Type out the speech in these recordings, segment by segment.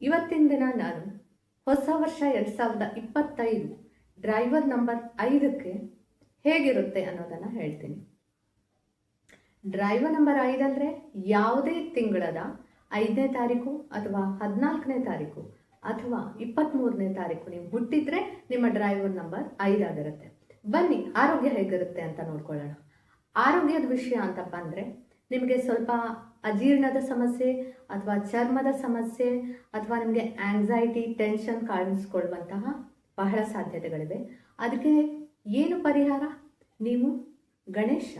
ಇವತ್ತಿನ ದಿನ ನಾನು ಹೊಸ ವರ್ಷ ಎರಡು ಸಾವಿರದ ಇಪ್ಪತ್ತೈದು ಡ್ರೈವರ್ ನಂಬರ್ ಐದಕ್ಕೆ ಹೇಗಿರುತ್ತೆ ಅನ್ನೋದನ್ನು ಹೇಳ್ತೀನಿ. ಡ್ರೈವರ್ ನಂಬರ್ ಐದಂದರೆ ಯಾವುದೇ ತಿಂಗಳದ ಐದನೇ ತಾರೀಕು ಅಥವಾ ಹದಿನಾಲ್ಕನೇ ತಾರೀಕು ಅಥವಾ ಇಪ್ಪತ್ತ್ಮೂರನೇ ತಾರೀಕು ನೀವು ಹುಟ್ಟಿದ್ರೆ ನಿಮ್ಮ ಡ್ರೈವರ್ ನಂಬರ್ ಐದಾಗಿರುತ್ತೆ ಬನ್ನಿ, ಆರೋಗ್ಯ ಹೇಗಿರುತ್ತೆ ಅಂತ ನೋಡ್ಕೊಳ್ಳೋಣ. ಆರೋಗ್ಯದ ವಿಷಯ ಅಂತ ಬಂದರೆ ನಿಮಗೆ ಸ್ವಲ್ಪ ಅಜೀರ್ಣದ ಸಮಸ್ಯೆ ಅಥವಾ ಚರ್ಮದ ಸಮಸ್ಯೆ ಅಥವಾ ನಿಮಗೆ ಆಂಗ್ಸೈಟಿ ಟೆನ್ಷನ್ ಕಾಣಿಸ್ಕೊಳ್ಳುವಂತಹ ಬಹಳ ಸಾಧ್ಯತೆಗಳಿವೆ. ಅದಕ್ಕೆ ಏನು ಪರಿಹಾರ? ನೀವು ಗಣೇಶ.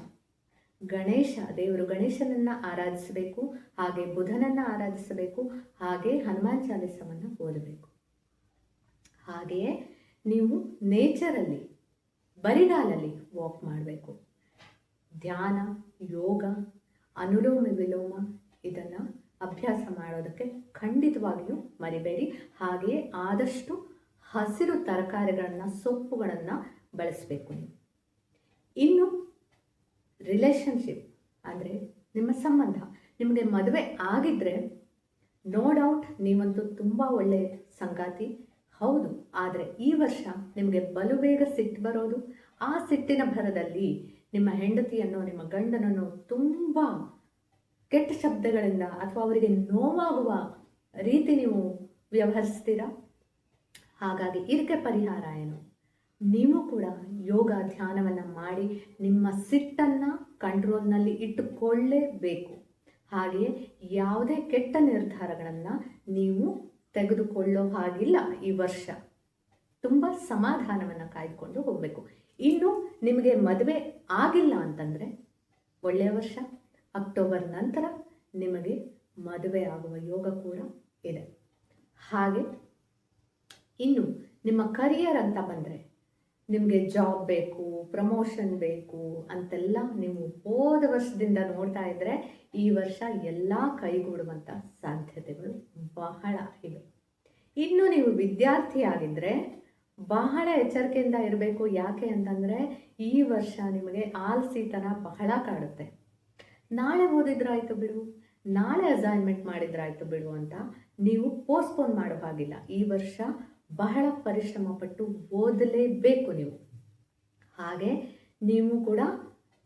ಗಣೇಶ, ದೇವರು ಗಣೇಶನನ್ನು ಆರಾಧಿಸಬೇಕು, ಹಾಗೆ ಬುಧನನ್ನು ಆರಾಧಿಸಬೇಕು, ಹಾಗೆ ಹನುಮಾನ್ ಚಾಲಿಸವನ್ನು ಓದಬೇಕು. ಹಾಗೆಯೇ ನೀವು ನೇಚರಲ್ಲಿ ಬರಿಗಾಲಲ್ಲಿ ವಾಕ್ ಮಾಡಬೇಕು. ಧ್ಯಾನ, ಯೋಗ ಅನುಲೋಮ ವಿಲೋಮ ಇದನ್ನು ಅಭ್ಯಾಸ ಮಾಡೋದಕ್ಕೆ ಖಂಡಿತವಾಗಿಯೂ ಮರಿಬೇಡಿ. ಹಾಗೆಯೇ ಆದಷ್ಟು ಹಸಿರು ತರಕಾರಿಗಳನ್ನು, ಸೊಪ್ಪುಗಳನ್ನು ಬಳಸಬೇಕು ಇನ್ನು ರಿಲೇಷನ್ಶಿಪ್ ಅಂದರೆ ನಿಮ್ಮ ಸಂಬಂಧ. ನಿಮಗೆ ಮದುವೆ ಆಗಿದ್ದರೆ ನೋ ಡೌಟ್ ನೀವಂತೂ ತುಂಬ ಒಳ್ಳೆಯ ಸಂಗಾತಿ. ಹೌದು, ಆದರೆ ಈ ವರ್ಷ ನಿಮಗೆ ಬಲು ಬೇಗ ಸಿಟ್ಟು ಬರೋದು. ಆ ಸಿಟ್ಟಿನ ಭರದಲ್ಲಿ ನಿಮ್ಮ ಹೆಂಡತಿಯನ್ನು, ನಿಮ್ಮ ಗಂಡನನ್ನು ತುಂಬ ಕೆಟ್ಟ ಶಬ್ದಗಳಿಂದ ಅಥವಾ ಅವರಿಗೆ ನೋವಾಗುವ ರೀತಿ ನೀವು ವ್ಯವಹರಿಸ್ತೀರಾ? ಹಾಗಾಗಿ ಇದಕ್ಕೆ ಪರಿಹಾರ ಏನು? ನೀವು ಕೂಡ ಯೋಗ ಧ್ಯಾನವನ್ನು ಮಾಡಿ ನಿಮ್ಮ ಸಿಟ್ಟನ್ನು ಕಂಟ್ರೋಲ್ನಲ್ಲಿ ಇಟ್ಟುಕೊಳ್ಳೇಬೇಕು. ಹಾಗೆಯೇ ಯಾವುದೇ ಕೆಟ್ಟ ನಿರ್ಧಾರಗಳನ್ನು ನೀವು ತೆಗೆದುಕೊಳ್ಳೋ ಹಾಗಿಲ್ಲ ಈ ವರ್ಷ. ತುಂಬ ಸಮಾಧಾನವನ್ನು ಕಾಯ್ದುಕೊಂಡು ಹೋಗಬೇಕು. ಇನ್ನು ನಿಮಗೆ ಮದುವೆ ಆಗಿಲ್ಲ ಅಂತಂದರೆ ಒಳ್ಳೆಯ ವರ್ಷ. ಅಕ್ಟೋಬರ್ ನಂತರ ನಿಮಗೆ ಮದುವೆ ಆಗುವ ಯೋಗ ಕೂಡ ಇದೆ. ಹಾಗೆ ಇನ್ನು ನಿಮ್ಮ ಕರಿಯರ್ ಅಂತ ಬಂದರೆ ನಿಮಗೆ ಜಾಬ್ ಬೇಕು ಪ್ರಮೋಷನ್ ಬೇಕು ಅಂತೆಲ್ಲ ನೀವು ಹೋದ ವರ್ಷದಿಂದ ನೋಡ್ತಾ ಇದ್ದರೆ ಈ ವರ್ಷ ಎಲ್ಲ ಕೈಗೂಡುವಂಥ ಸಾಧ್ಯತೆಗಳು ಬಹಳ ಇವೆ. ಇನ್ನು ನೀವು ವಿದ್ಯಾರ್ಥಿಯಾಗಿದ್ದರೆ ಬಹಳ ಎಚ್ಚರಿಕೆಯಿಂದ ಇರಬೇಕು. ಯಾಕೆ ಅಂತಂದರೆ ಈ ವರ್ಷ ನಿಮಗೆ ಆಲ್ಸಿತನ ಬಹಳ ಕಾಡುತ್ತೆ. ನಾಳೆ ಓದಿದ್ರಾಯ್ತು ಬಿಡು, ನಾಳೆ ಅಸೈನ್ಮೆಂಟ್ ಮಾಡಿದ್ರಾಯ್ತು ಬಿಡು ಅಂತ ನೀವು ಪೋಸ್ಟ್ಪೋನ್ ಮಾಡೋ ಹಾಗಿಲ್ಲ. ಈ ವರ್ಷ ಬಹಳ ಪರಿಶ್ರಮ ಪಟ್ಟು ಓದಲೇಬೇಕು ನೀವು. ಹಾಗೆ ನೀವು ಕೂಡ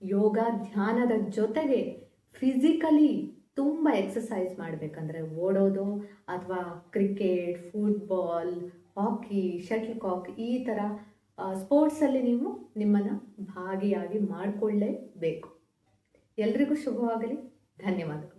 ಯೋಗ ಧ್ಯಾನದ ಜೊತೆಗೆ ಫಿಸಿಕಲಿ ತುಂಬ ಎಕ್ಸಸೈಸ್ ಮಾಡಬೇಕಂದ್ರೆ ಓಡೋದು ಅಥವಾ cricket football hockey shuttlecock ಈ ಥರ ಸ್ಪೋರ್ಟ್ಸಲ್ಲಿ ನೀವು ನಿಮ್ಮನ್ನು ಭಾಗಿಯಾಗಿ ಮಾಡಿಕೊಳ್ಳೇಬೇಕು. ಎಲ್ರಿಗೂ ಶುಭವಾಗಲಿ. ಧನ್ಯವಾದಗಳು.